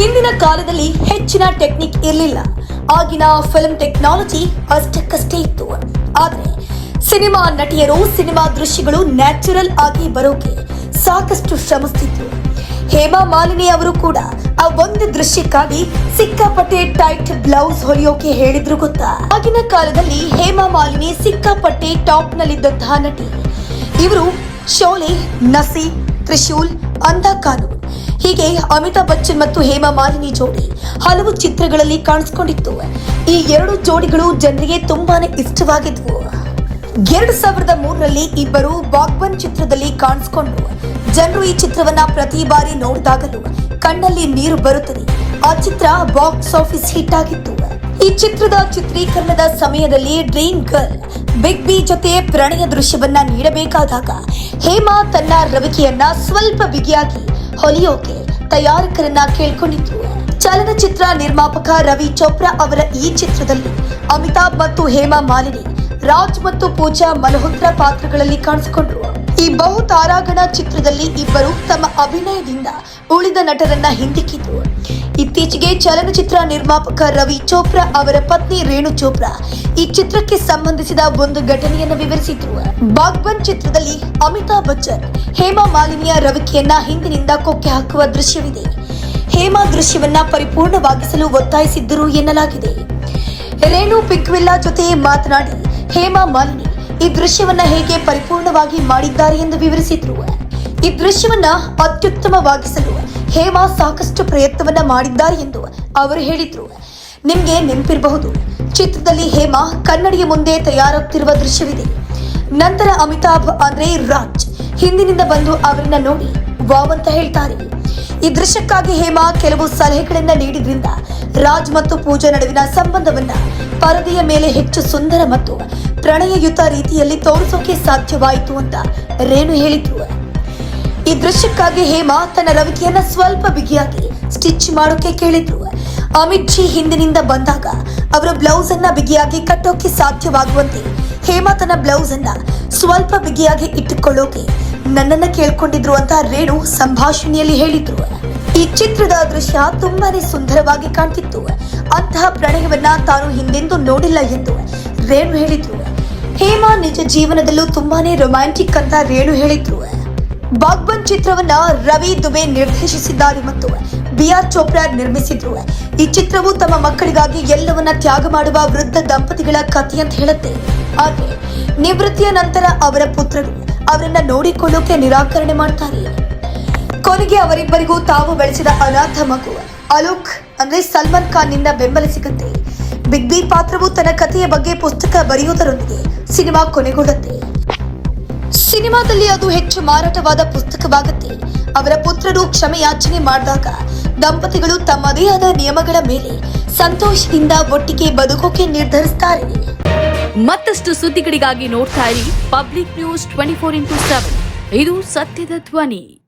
ಹಿಂದಿನ ಕಾಲದಲ್ಲಿ ಹೆಚ್ಚಿನ ಟೆಕ್ನಿಕ್ ಇರಲಿಲ್ಲ. ಆಗಿನ ಫಿಲ್ಮ್ ಟೆಕ್ನಾಲಜಿ ಅಷ್ಟಕ್ಕಷ್ಟೇ ಇತ್ತು. ಆದರೆ, ಸಿನಿಮಾ ನಟಿಯರು ಸಿನಿಮಾ ದೃಶ್ಯಗಳು ನ್ಯಾಚುರಲ್ ಆಗಿ ಬರೋಕೆ ಸಾಕಷ್ಟು ಶ್ರಮಿಸ್ತಿದ್ರು. ಹೇಮಾ ಮಾಲಿನಿ ಅವರು ಕೂಡ ಆ ಒಂದು ದೃಶ್ಯಕ್ಕಾಗಿ ಸಿಕ್ಕಾಪಟ್ಟೆ ಟೈಟ್ ಬ್ಲೌಸ್ ಹೊಲಿಯೋಕೆ ಹೇಳಿದ್ರು ಗೊತ್ತಾ? ಆಗಿನ ಕಾಲದಲ್ಲಿ ಹೇಮಾ ಮಾಲಿನಿ ಸಿಕ್ಕಾಪಟ್ಟೆ ಟಾಪ್ ನಲ್ಲಿದ್ದಂತಹ ನಟಿ. ಇವರು ಶೋಲೆ, ನಸಿ, ತ್ರಿಶೂಲ್, ಅಂಧ ಕಾನೂನ್. ಹೀಗೆ ಅಮಿತಾಬ್ ಬಚ್ಚನ್ ಮತ್ತು ಹೇಮಾ ಮಾಲಿನಿ ಜೋಡಿ ಹಲವು ಚಿತ್ರಗಳಲ್ಲಿ ಕಾಣಿಸಿಕೊಂಡಿತ್ತು. ಈ ಎರಡು ಜೋಡಿಗಳು ಜನರಿಗೆ ತುಂಬಾನೇ ಇಷ್ಟವಾಗಿದ್ವು. ಎರಡು ಸಾವಿರದ ಮೂರರಲ್ಲಿ ಇಬ್ಬರು ಬಾಗ್ಬನ್ ಚಿತ್ರದಲ್ಲಿ ಕಾಣಿಸಿಕೊಂಡು ಜನರು ಈ ಚಿತ್ರವನ್ನ ಪ್ರತಿ ಬಾರಿ ನೋಡಿದಾಗಲೂ ಕಣ್ಣಲ್ಲಿ ನೀರು ಬರುತ್ತದೆ. ಆ ಚಿತ್ರ ಬಾಕ್ಸ್ ಆಫೀಸ್ ಹಿಟ್ ಆಗಿತ್ತು. ಈ ಚಿತ್ರದ ಚಿತ್ರೀಕರಣದ ಸಮಯದಲ್ಲಿ ಡ್ರೀಮ್ ಗರ್ಲ್ ಬಿಗ್ ಬಿ ಜೊತೆ ಪ್ರಣಯ ದೃಶ್ಯವನ್ನ ನೀಡಬೇಕಾದಾಗ ಹೇಮಾ ತನ್ನ ರವಿಕೆಯನ್ನ ಸ್ವಲ್ಪ ಬಿಗಿಯಾಗಿ ಹೊಲಿಯೋಕೆ ತಯಾರಕರನ್ನ ಕೇಳ್ಕೊಂಡಿದ್ರು ಚಲನಚಿತ್ರ ನಿರ್ಮಾಪಕ ರವಿ ಚೋಪ್ರಾ ಅವರ ಈ ಚಿತ್ರದಲ್ಲಿ ಅಮಿತಾಬ್ ಮತ್ತು ಹೇಮಾ ಮಾಲಿನಿ, ರಾಜ್ ಮತ್ತು ಪೂಜಾ ಮಲ್ಹೋತ್ರ ಪಾತ್ರಗಳಲ್ಲಿ ಕಾಣಿಸಿಕೊಂಡ್ರು. ಈ ಬಹು ತಾರಾಗಣ ಚಿತ್ರದಲ್ಲಿ ಇಬ್ಬರು ತಮ್ಮ ಅಭಿನಯದಿಂದ ಉಳಿದ ನಟರನ್ನ ಹಿಂದಿಕ್ಕಿದ್ರು. ಇತ್ತೀಚೆಗೆ ಚಲನಚಿತ್ರ ನಿರ್ಮಾಪಕ ರವಿ ಚೋಪ್ರಾ ಅವರ ಪತ್ನಿ ರೇಣು ಚೋಪ್ರಾ ಈ ಚಿತ್ರಕ್ಕೆ ಸಂಬಂಧಿಸಿದ ಒಂದು ಘಟನೆಯನ್ನು ವಿವರಿಸಿದ್ರು. ಬಾಗ್ಬನ್ ಚಿತ್ರದಲ್ಲಿ ಅಮಿತಾಬ್ ಬಚ್ಚನ್, ಹೇಮಾ ಮಾಲಿನಿಯ ರವಿಕೆಯನ್ನ ಹಿಂದಿನಿಂದ ಕೊಕ್ಕೆ ಹಾಕುವ ದೃಶ್ಯವಿದೆ. ಹೇಮಾ ದೃಶ್ಯವನ್ನ ಪರಿಪೂರ್ಣವಾಗಿಸಲು ಒತ್ತಾಯಿಸಿದ್ದರು ಎನ್ನಲಾಗಿದೆ. ರೇಣು ಪಿಕ್ವಿಲ್ಲಾ ಜೊತೆ ಮಾತನಾಡಿ, ಹೇಮಾ ಮಾಲಿನಿ ಈ ದೃಶ್ಯವನ್ನ ಹೇಗೆ ಪರಿಪೂರ್ಣವಾಗಿ ಮಾಡಿದ್ದಾರೆ ಎಂದು ವಿವರಿಸಿದ್ರು. ಈ ದೃಶ್ಯವನ್ನ ಅತ್ಯುತ್ತಮವಾಗಿಸಲು ಹೇಮಾ ಸಾಕಷ್ಟು ಪ್ರಯತ್ನವನ್ನ ಮಾಡಿದ್ದಾರೆ ಎಂದು ಅವರು ಹೇಳಿದ್ರು. ನಿಮ್ಗೆ ನೆನಪಿರಬಹುದು, ಚಿತ್ರದಲ್ಲಿ ಹೇಮಾ ಕನ್ನಡಿಯ ಮುಂದೆ ತಯಾರಾಗ್ತಿರುವ ದೃಶ್ಯವಿದೆ. ನಂತರ ಅಮಿತಾಬ್ ಅಂದ್ರೆ ರಾಜ್ ಹಿಂದಿನಿಂದ ಬಂದು ಅವರನ್ನ ನೋಡಿ ವಾವ್ ಅಂತ ಹೇಳ್ತಾರೆ. ಈ ದೃಶ್ಯಕ್ಕಾಗಿ ಹೇಮಾ ಕೆಲವು ಸಲಹೆಗಳನ್ನ ನೀಡಿದ್ರಿಂದ ರಾಜ್ ಮತ್ತು ಪೂಜಾ ನಡುವಿನ ಸಂಬಂಧವನ್ನ ಪರದೆಯ ಮೇಲೆ ಹೆಚ್ಚು ಸುಂದರ ಮತ್ತು ಪ್ರಣಯಯುತ ರೀತಿಯಲ್ಲಿ ತೋರಿಸೋಕೆ ಸಾಧ್ಯವಾಯಿತು ಅಂತ ರೇಣು ಹೇಳಿದ್ರು. ಈ ದೃಶ್ಯಕ್ಕಾಗಿ ಹೇಮಾ ತನ್ನ ರವಿಕೆಯನ್ನ ಸ್ವಲ್ಪ ಬಿಗಿಯಾಗಿ ಸ್ಟಿಚ್ ಮಾಡೋಕೆ ಕೇಳಿದ್ರು. ಅಮಿತ್ ಜಿ ಹಿಂದಿನಿಂದ ಬಂದಾಗ ಅವರ ಬ್ಲೌಸ್ ಅನ್ನ ಬಿಗಿಯಾಗಿ ಕಟ್ಟೋಕೆ ಸಾಧ್ಯವಾಗುವಂತೆ ಹೇಮಾ ತನ್ನ ಬ್ಲೌಸ್ ಅನ್ನ ಸ್ವಲ್ಪ ಬಿಗಿಯಾಗಿ ಇಟ್ಟುಕೊಳ್ಳೋಕೆ ನನ್ನನ್ನ ಕೇಳ್ಕೊಂಡಿದ್ರು ಅಂತ ರೇಣು ಸಂಭಾಷಣೆಯಲ್ಲಿ ಹೇಳಿದ್ರು. ಈ ಚಿತ್ರದ ದೃಶ್ಯ ತುಂಬಾನೇ ಸುಂದರವಾಗಿ ಕಾಣ್ತಿತ್ತು. ಅಂತಹ ಪ್ರಣಯವನ್ನ ತಾನು ಹಿಂದೆಂದೂ ನೋಡಿಲ್ಲ ಎಂದು ರೇಣು ಹೇಳಿದ್ರು. ಹೇಮಾ ನಿಜ ಜೀವನದಲ್ಲೂ ತುಂಬಾನೇ ರೊಮ್ಯಾಂಟಿಕ್ ಅಂತ ರೇಣು ಹೇಳಿದ್ರು. ಬಾಗ್ಬನ್ ಚಿತ್ರವನ್ನ ರವಿ ದುಬೆ ನಿರ್ದೇಶಿಸಿದ್ದಾರೆ ಮತ್ತು ಬಿ ಆರ್ ಚೋಪ್ರಾ ನಿರ್ಮಿಸಿದ್ರು. ಈ ಚಿತ್ರವು ತಮ್ಮ ಮಕ್ಕಳಿಗಾಗಿ ಎಲ್ಲವನ್ನ ತ್ಯಾಗ ಮಾಡುವ ವೃದ್ಧ ದಂಪತಿಗಳ ಕಥೆ ಅಂತ ಹೇಳುತ್ತೆ. ಆದ್ರೆ ನಿವೃತ್ತಿಯ ನಂತರ ಅವರ ಪುತ್ರರು ಅವರನ್ನ ನೋಡಿಕೊಳ್ಳೋಕೆ ನಿರಾಕರಣೆ ಮಾಡ್ತಾರೆ. ಕೊನೆಗೆ ಅವರಿಬ್ಬರಿಗೂ ತಾವು ಬೆಳೆಸಿದ ಅನಾಥ ಮಗು ಅಲೋಕ್ ಅಂದ್ರೆ ಸಲ್ಮಾನ್ ಖಾನ್ನಿಂದ ಬೆಂಬಲ ಸಿಗುತ್ತೆ. ಬಿಗ್ ಬಿ ಪಾತ್ರವು ತನ್ನ ಕಥೆಯ ಬಗ್ಗೆ ಪುಸ್ತಕ ಬರೆಯುವುದರೊಂದಿಗೆ ಸಿನಿಮಾ ಕೊನೆಗೊಳ್ಳುತ್ತೆ. ಸಿನಿಮಾದಲ್ಲಿ ಅದು ಹೆಚ್ಚು ಮಾರಾಟವಾದ ಪುಸ್ತಕವಾಗುತ್ತೆ. ಅವರ ಪುತ್ರರು ಕ್ಷಮೆಯಾಚನೆ ಮಾಡಿದಾಗ ದಂಪತಿಗಳು ತಮ್ಮದೇ ಆದ ನಿಯಮಗಳ ಮೇಲೆ ಸಂತೋಷದಿಂದ ಒಟ್ಟಿಗೆ ಬದುಕೋಕೆ ನಿರ್ಧರಿಸ್ತಾರೆ. ಮತ್ತಷ್ಟು ಸುದ್ದಿಗಳಿಗಾಗಿ ನೋಡ್ತಾ ಇರಿ public news twenty four into seven. ಇದು ಸತ್ಯದ ಧ್ವನಿ.